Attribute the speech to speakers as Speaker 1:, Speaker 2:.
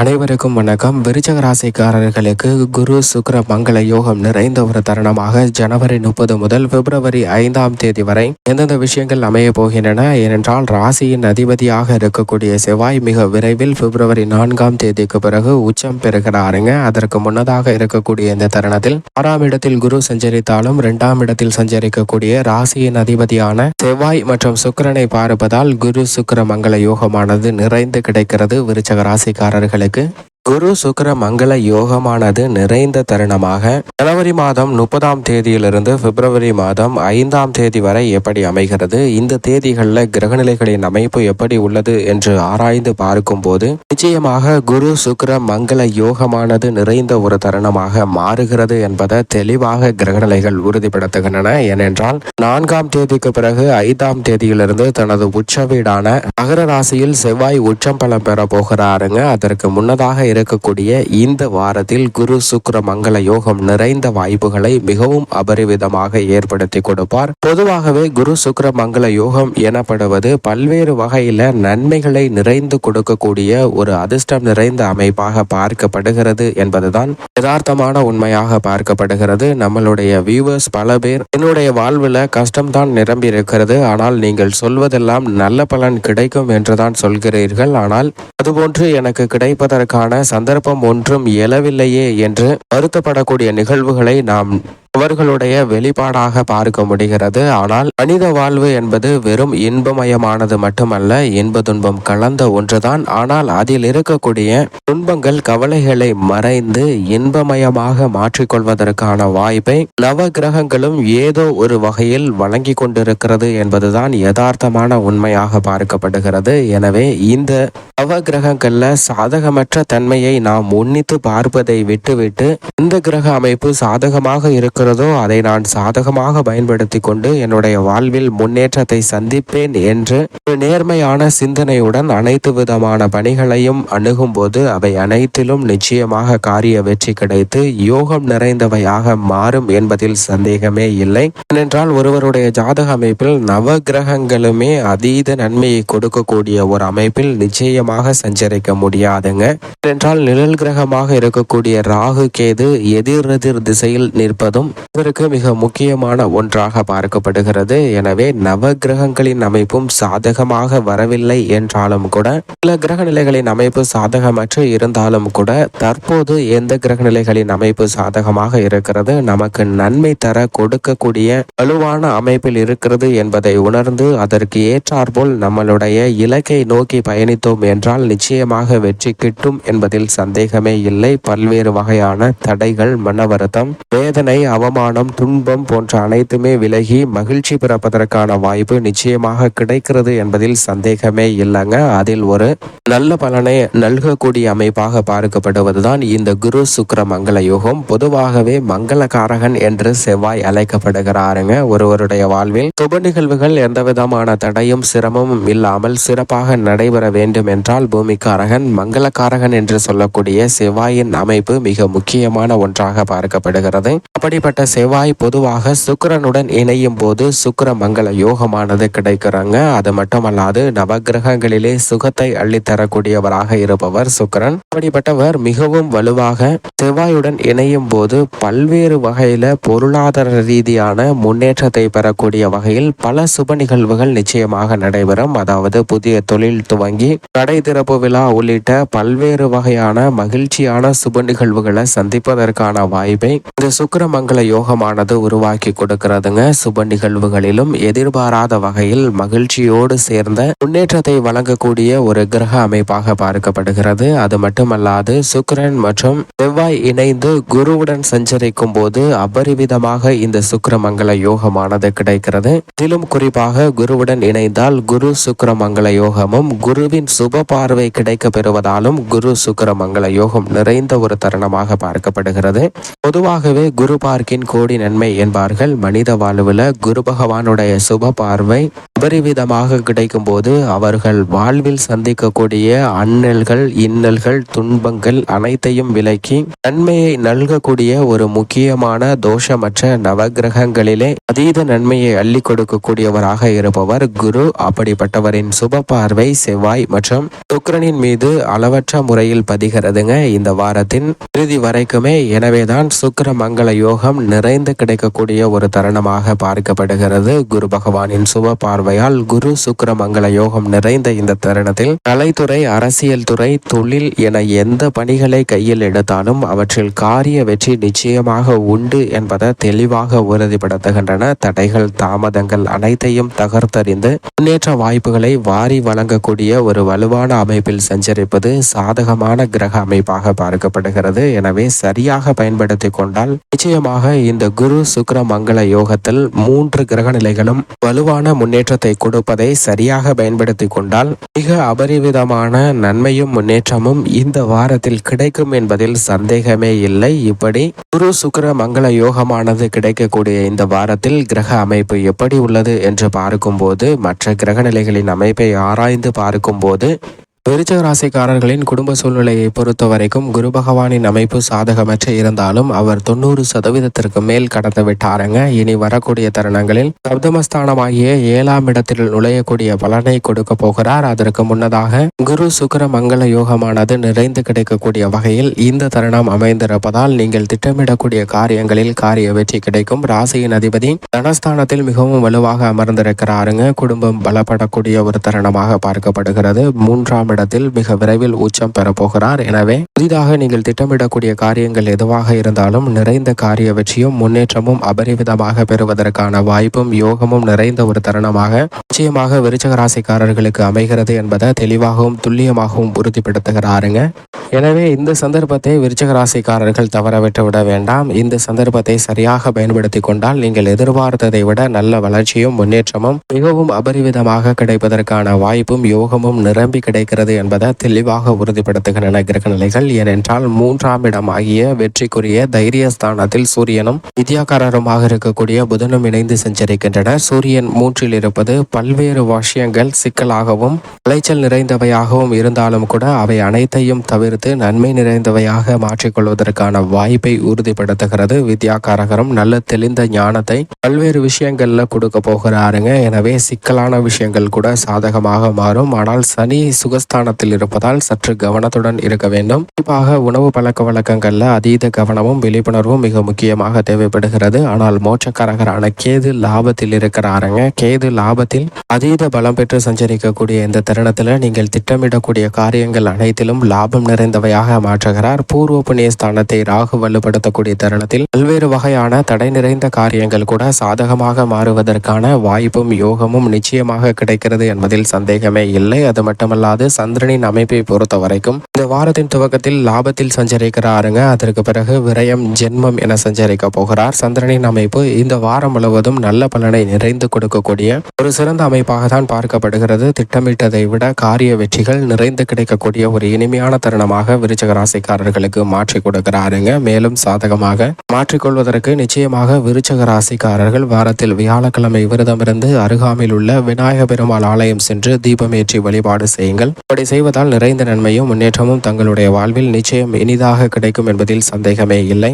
Speaker 1: அனைவருக்கும் வணக்கம். விருச்சக ராசிக்காரர்களுக்கு குரு சுக்கர மங்கள யோகம் நிறைந்த ஒரு தருணமாக ஜனவரி முப்பது முதல் பிப்ரவரி ஐந்தாம் தேதி வரை எந்தெந்த விஷயங்கள் அமைய போகின்றன? ஏனென்றால் ராசியின் அதிபதியாக இருக்கக்கூடிய செவ்வாய் மிக விரைவில் பிப்ரவரி நான்காம் தேதிக்கு பிறகு உச்சம் பெறுகிறாருங்க. அதற்கு முன்னதாக இருக்கக்கூடிய இந்த தருணத்தில் ஆறாம் இடத்தில் குரு சஞ்சரித்தாலும் இரண்டாம் இடத்தில் சஞ்சரிக்கக்கூடிய ராசியின் அதிபதியான செவ்வாய் மற்றும் சுக்கரனை பார்ப்பதால் குரு சுக்கர மங்கள யோகமானது நிறைந்து கிடைக்கிறது. விருச்சக ராசிக்காரர்களுக்கு எனக்கு குரு சுக்கர மங்கள யோகமானது நிறைந்த தருணமாக ஜனவரி மாதம் முப்பதாம் தேதியிலிருந்து பிப்ரவரி மாதம் ஐந்தாம் தேதி வரை எப்படி அமைகிறது? இந்த தேதிகளில் கிரகநிலைகளின் அமைப்பு எப்படி உள்ளது என்று ஆராய்ந்து பார்க்கும்போது நிச்சயமாக குரு சுக்கர மங்கள யோகமானது நிறைந்த ஒரு தருணமாக மாறுகிறது என்பதை தெளிவாக கிரகநிலைகள் உறுதிப்படுத்துகின்றன. ஏனென்றால் நான்காம் தேதிக்கு பிறகு ஐந்தாம் தேதியிலிருந்து தனது உச்ச வீடான மகர ராசியில் செவ்வாய் உச்சம் பலம் பெற போகிறாருங்க. அதற்கு முன்னதாக இருக்கக்கூடிய இந்த வாரத்தில் குரு சுக்கர மங்கள யோகம் நிறைந்த வாய்ப்புகளை மிகவும் அபரிவிதமாக ஏற்படுத்தி கொடுப்பார். பொதுவாகவே குரு சுக்கர மங்கள யோகம் எனப்படுவது பல்வேறு வகையில நன்மைகளை நிறைந்து கொடுக்கக்கூடிய ஒரு அதிர்ஷ்டம் நிறைந்த அமைப்பாக பார்க்கப்படுகிறது என்பதுதான் யதார்த்தமான உண்மையாக பார்க்கப்படுகிறது. நம்மளுடைய வியூவர்ஸ் பல பேர் என்னுடைய வாழ்வில் கஷ்டம்தான் நிரம்பி இருக்கிறது ஆனால் நீங்கள் சொல்வதெல்லாம் நல்ல பலன் கிடைக்கும் என்றுதான் சொல்கிறீர்கள். ஆனால் அதுபோன்று எனக்கு கிடைப்பதற்கான சந்தர்ப்பம் ஒன்றும் இயலவில்லையே என்று வருத்தப்படக்கூடிய நிகழ்வுகளை நாம் அவர்களுடைய வெளிப்பாடாக பார்க்க முடிகிறது. ஆனால் மனித வாழ்வு என்பது வெறும் இன்பமயமானது மட்டுமல்ல இன்ப துன்பம் கலந்த ஒன்றுதான். ஆனால் அதில் இருக்கக்கூடிய துன்பங்கள் கவலைகளை மறைந்து இன்பமயமாக மாற்றிக்கொள்வதற்கான வாய்ப்பை நவ கிரகங்களும் ஏதோ ஒரு வகையில் வழங்கி கொண்டிருக்கிறது என்பதுதான் யதார்த்தமான உண்மையாக பார்க்கப்படுகிறது. எனவே இந்த நவ கிரகங்கள்ல சாதகமற்ற தன்மையை நாம் உன்னித்து பார்ப்பதை விட்டுவிட்டு இந்த கிரக அமைப்பு சாதகமாக இருக்கிறதோ அதை நான் சாதகமாக பயன்படுத்தி கொண்டு என்னுடைய வாழ்வில் முன்னேற்றத்தை சந்திப்பேன் என்று ஒரு நேர்மையான சிந்தனையுடன் அனைத்து விதமான பணிகளையும் அணுகும்போது அவை அனைத்திலும் நிச்சயமாக காரிய வெற்றி கிடைத்து யோகம் நிறைந்தவையாக மாறும் என்பதில் சந்தேகமே இல்லை. ஏனென்றால் ஒருவருடைய ஜாதக அமைப்பில் நவ கிரகங்களுமே அதீத நன்மையை கொடுக்கக்கூடிய ஒரு அமைப்பில் நிச்சயமாக சஞ்சரிக்க முடியாதுங்க. ஏனென்றால் நிழல் கிரகமாக இருக்கக்கூடிய ராகு கேது எதிரெதிர் திசையில் நிற்பதும் இதற்கு மிக முக்கியமான ஒன்றாக பார்க்கப்படுகிறது. எனவே நவ கிரகங்களின் அமைப்பும் சாதகமாக வரவில்லை என்றாலும் கூட சில கிரக நிலைகளின் அமைப்பு சாதகமற்று இருந்தாலும் கூட தற்போது எந்த கிரக நிலைகளின் அமைப்பு சாதகமாக இருக்கிறது நமக்கு நன்மை தர கொடுக்கக்கூடிய வலுவான அமைப்பில் இருக்கிறது என்பதை உணர்ந்து அதற்கு ஏற்றாற்போல் நம்மளுடைய இலக்கை நோக்கி பயணித்தோம் என்றால் நிச்சயமாக வெற்றி கிட்டும் என்பதில் சந்தேகமே இல்லை. பல்வேறு வகையான தடைகள் மன வருத்தம் வேதனை அவமானம் துன்பம் போன்ற அனைத்துமே விலகி மகிழ்ச்சி பிறப்பதற்கான வாய்ப்பு நிச்சயமாக கிடைக்கிறது என்பதில் சந்தேகமே இல்லைங்க. அதில் ஒரு நல்ல பலனை நல்கக்கூடிய அமைப்பாக பார்க்கப்படுவதுதான் இந்த குரு சுக்கர மங்கள யோகம். பொதுவாகவே மங்களகாரகன் என்று செவ்வாய் அழைக்கப்படுகிறாருங்க. ஒருவருடைய வாழ்வில் சுப நிகழ்வுகள் எந்த விதமான தடையும் சிரமமும் இல்லாமல் சிறப்பாக நடைபெற வேண்டும் என்றால் பூமிக்காரகன் மங்களகாரகன் என்று சொல்லக்கூடிய செவ்வாயின் அமைப்பு மிக முக்கியமான ஒன்றாக பார்க்கப்படுகிறது. அப்படி அப்படிப்பட்ட செவ்வாய் பொதுவாக சுக்கரனுடன் இணையும் போது சுக்கர மங்கள யோகமானது கிடைக்கிறாங்க. அது மட்டுமல்லாது நவகிரகங்களிலே சுகத்தை அள்ளித்தரக்கூடியவராக இருப்பவர் சுக்கிரன். அப்படிப்பட்டவர் மிகவும் வலுவாக செவ்வாயுடன் இணையும் போது பல்வேறு வகையில பொருளாதார ரீதியான முன்னேற்றத்தை பெறக்கூடிய வகையில் பல சுப நிகழ்வுகள் நிச்சயமாக நடைபெறும். அதாவது புதிய தொழில் துவங்கி கடை திறப்பு விழா உள்ளிட்ட பல்வேறு வகையான மகிழ்ச்சியான சுப நிகழ்வுகளை சந்திப்பதற்கான வாய்ப்பை இந்த சுக்கிரமங்கல யோகமானது உருவாக்கி கொடுக்கிறதுங்க. சுப நிகழ்வுகளிலும் எதிர்பாராத வகையில் மகிழ்ச்சியோடு சேர்ந்த முன்னேற்றத்தை வழங்கக்கூடிய ஒரு கிரக அமைப்பாக பார்க்கப்படுகிறது. அது மட்டுமல்லாது சுக்கரன் மற்றும் செவ்வாய் இணைந்து குருவுடன் சஞ்சரிக்கும் போது அபரிவிதமாக இந்த சுக்கர மங்கள யோகமானது கிடைக்கிறது. இதிலும் குறிப்பாக குருவுடன் இணைந்தால் குரு சுக்கர மங்கள யோகமும் குருவின் சுப பார்வை கிடைக்க பெறுவதாலும் குரு சுக்கர மங்கள யோகம் நிறைந்த ஒரு தருணமாக பார்க்கப்படுகிறது. பொதுவாகவே குரு பார்க்க கோடியிற்கின் கோடி நன்மை என்பார்கள். மனித வாழ்வில் குரு பகவானுடைய சுப பார்வை உபரிவிதமாக கிடைக்கும் போது அவர்கள் வாழ்வில் சந்திக்கக்கூடிய அண்ணல்கள் இன்னல்கள் துன்பங்கள் அனைத்தையும் விலக்கி நன்மையை நல்கக்கூடிய ஒரு முக்கியமான தோஷமற்ற நவகிரகங்களிலே அதீத நன்மையை அள்ளி கொடுக்கக்கூடியவராக இருப்பவர் குரு. அப்படிப்பட்டவரின் சுப பார்வை செவ்வாய் மற்றும் சுக்கரனின் மீது அளவற்ற முறையில் பதிகிறதுங்க. இந்த வாரத்தின் இறுதி வரைக்குமே. எனவேதான் சுக்கர மங்கள யோகம் நிறைந்து கிடைக்கக்கூடிய ஒரு தருணமாக பார்க்கப்படுகிறது. குரு பகவானின் சுப பார்வையால் குரு சுக்கர மங்கள யோகம் நிறைந்த இந்த தருணத்தில் கலைத்துறை அரசியல் துறை தொழில் என எந்த பணிகளை கையில் எடுத்தாலும் அவற்றில் காரிய வெற்றி நிச்சயமாக உண்டு என்பதை தெளிவாக உறுதிப்படுத்துகின்றன. தடைகள் தாமதங்கள் அனைத்தையும் தகர்த்தறிந்து முன்னேற்ற வாய்ப்புகளை வாரி வழங்கக்கூடிய ஒரு வலுவான அமைப்பில் சஞ்சரிப்பது சாதகமான கிரக அமைப்பாக பார்க்கப்படுகிறது. எனவே சரியாக பயன்படுத்தி கொண்டால் நிச்சயமாக இந்த குரு சுக்கர மங்கள யோகத்தில் மூன்று கிரக நிலைகளும் வலுவான முன்னேற்றத்தை கொடுப்பதை சரியாக பயன்படுத்தி கொண்டால் மிக அபரிவிதமான நன்மையும் முன்னேற்றமும் இந்த வாரத்தில் கிடைக்கும் என்பதில் சந்தேகமே இல்லை. இப்படி குரு சுக்கர மங்கள யோகமானது கிடைக்கக்கூடிய இந்த வாரத்தில் கிரக அமைப்பு எப்படி உள்ளது என்று பார்க்கும்போது மற்ற கிரக நிலைகளின் அமைப்பை ஆராய்ந்து பார்க்கும்போது விருச்சக ராசிக்காரர்களின் குடும்ப சூழ்நிலையை பொறுத்த வரைக்கும் குரு பகவானின் அமைப்பு சாதகமற்ற இருந்தாலும் அவர் தொண்ணூறு சதவீதத்திற்கு மேல் கடந்து விட்டாருங்க. இனி வரக்கூடிய தருணங்களில் சப்தமஸ்தானமாகிய ஏழாம் இடத்தில் நுழையக்கூடிய பலனை கொடுக்க போகிறார். அதற்கு முன்னதாக குரு சுக்கர மங்கள யோகமானது நிறைந்து கிடைக்கக்கூடிய வகையில் இந்த தருணம் அமைந்திருப்பதால் நீங்கள் திட்டமிடக்கூடிய காரியங்களில் காரிய வெற்றி கிடைக்கும். ராசியின் அதிபதி தனஸ்தானத்தில் மிகவும் வலுவாக அமர்ந்திருக்கிறாருங்க. குடும்பம் பலப்படக்கூடிய ஒரு தருணமாக பார்க்கப்படுகிறது. மூன்றாம் இருப்பிடத்தில் மிக விரைவில் உச்சம் பெறப்போகிறார் எனவே புதிதாக நீங்கள் திட்டமிடக்கூடிய காரியங்கள் எதுவாக இருந்தாலும் நிறைந்த காரிய வெற்றியும் முன்னேற்றமும் அபரிவிதமாக பெறுவதற்கான வாய்ப்பும் யோகமும் நிறைந்த ஒரு தருணமாக நிச்சயமாக விருச்சக ராசிக்காரர்களுக்கு அமைகிறது என்பதை தெளிவாகவும் துல்லியமாகவும் உறுதிப்படுத்துகிறாருங்க. எனவே இந்த சந்தர்ப்பத்தை விருச்சக ராசிக்காரர்கள் தவறவிட்டு விட வேண்டாம். இந்த சந்தர்ப்பத்தை சரியாக பயன்படுத்தி கொண்டால் நீங்கள் எதிர்பார்த்ததை விட நல்ல வளர்ச்சியும் முன்னேற்றமும் மிகவும் அபரிவிதமாக கிடைப்பதற்கான வாய்ப்பும் யோகமும் நிரம்பி கிடைக்கிறது. என்பதை தெளிவாக உறுதிப்படுத்துகின்றன கிரக நிலைகள். ஏனென்றால் மூன்றாம் இடம் ஆகிய வெற்றிக்குரிய தைரியஸ்தானத்தில் சூரியனும் வித்யாகாரருமாக இருக்கக்கூடிய புதனும் இணைந்து சஞ்சரிக்கின்றனர். சூரியன் மூன்றில் இருப்பது பல்வேறு வாஷியங்கள் சிக்கலாகவும் விளைச்சல் நிறைந்தவையாகவும் இருந்தாலும் கூட அவை அனைத்தையும் தவிர்த்து நன்மை நிறைந்தவையாக மாற்றிக்கொள்வதற்கான வாய்ப்பை உறுதிப்படுத்துகிறது. வித்யாகாரகரும் நல்ல தெளிந்த ஞானத்தை பல்வேறு விஷயங்கள்ல கொடுக்க போகிறாருங்க. எனவே சிக்கலான விஷயங்கள் கூட சாதகமாக மாறும். ஆனால் சனி ஸ்தானத்தில் இருப்பதால் சற்று கவனத்துடன் இருக்க வேண்டும். குறிப்பாக உணவு பழக்க வழக்கங்கள்ல அதீத கவனமும் விழிப்புணர்வும் மிக முக்கியமாக தேவைப்படுகிறது. ஆனால் மோட்சக்காரகரான கேது லாபத்தில் இருக்கிறாருங்க. கேது லாபத்தில் அதீத பலம் பெற்று சஞ்சரிக்கக்கூடிய இந்த தருணத்தில் நீங்கள் திட்டமிடக்கூடிய காரியங்கள் அனைத்திலும் லாபம் நிறைந்தவையாக மாற்றுகிறார். பூர்வ புண்ணிய ஸ்தானத்தை ராகு வலுப்படுத்தக்கூடிய தருணத்தில் பல்வேறு வகையான தடை நிறைந்த காரியங்கள் கூட சாதகமாக மாறுவதற்கான வாய்ப்பும் யோகமும் நிச்சயமாக கிடைக்கிறது என்பதில் சந்தேகமே இல்லை. அது மட்டுமல்லாது சந்திரனின் அமைப்பை பொறுத்த வரைக்கும் இந்த வாரத்தின் துவக்கத்தில் லாபத்தில் சஞ்சரிக்கிறாருங்க. அதற்கு பிறகு விரயம் ஜென்மம் என சஞ்சரிக்க போகிறார். சந்திரனின் அமைப்பு இந்த வாரம் முழுவதும் நல்ல பலனை நிறைந்து கொடுக்கக்கூடிய ஒரு சிறந்த அமைப்பாக தான் பார்க்கப்படுகிறது. திட்டமிட்டதை விட காரிய வெற்றிகள் நிறைந்து கிடைக்கக்கூடிய ஒரு இனிமையான தருணமாக விருச்சக ராசிக்காரர்களுக்கு மாற்றி கொடுக்கிறாருங்க. மேலும் சாதகமாக மாற்றிக்கொள்வதற்கு நிச்சயமாக விருச்சக ராசிக்காரர்கள் வாரத்தில் வியாழக்கிழமை விரதமிருந்து அருகாமையில் உள்ள விநாயக பெருமாள் ஆலயம் சென்று தீபமேற்றி வழிபாடு செய்யுங்கள். அப்படி செய்வதால் நிறைந்த நன்மையும் முன்னேற்றமும் தங்களுடைய வாழ்வில் நிச்சயம் இனிதாக கிடைக்கும் என்பதில் சந்தேகமே இல்லை.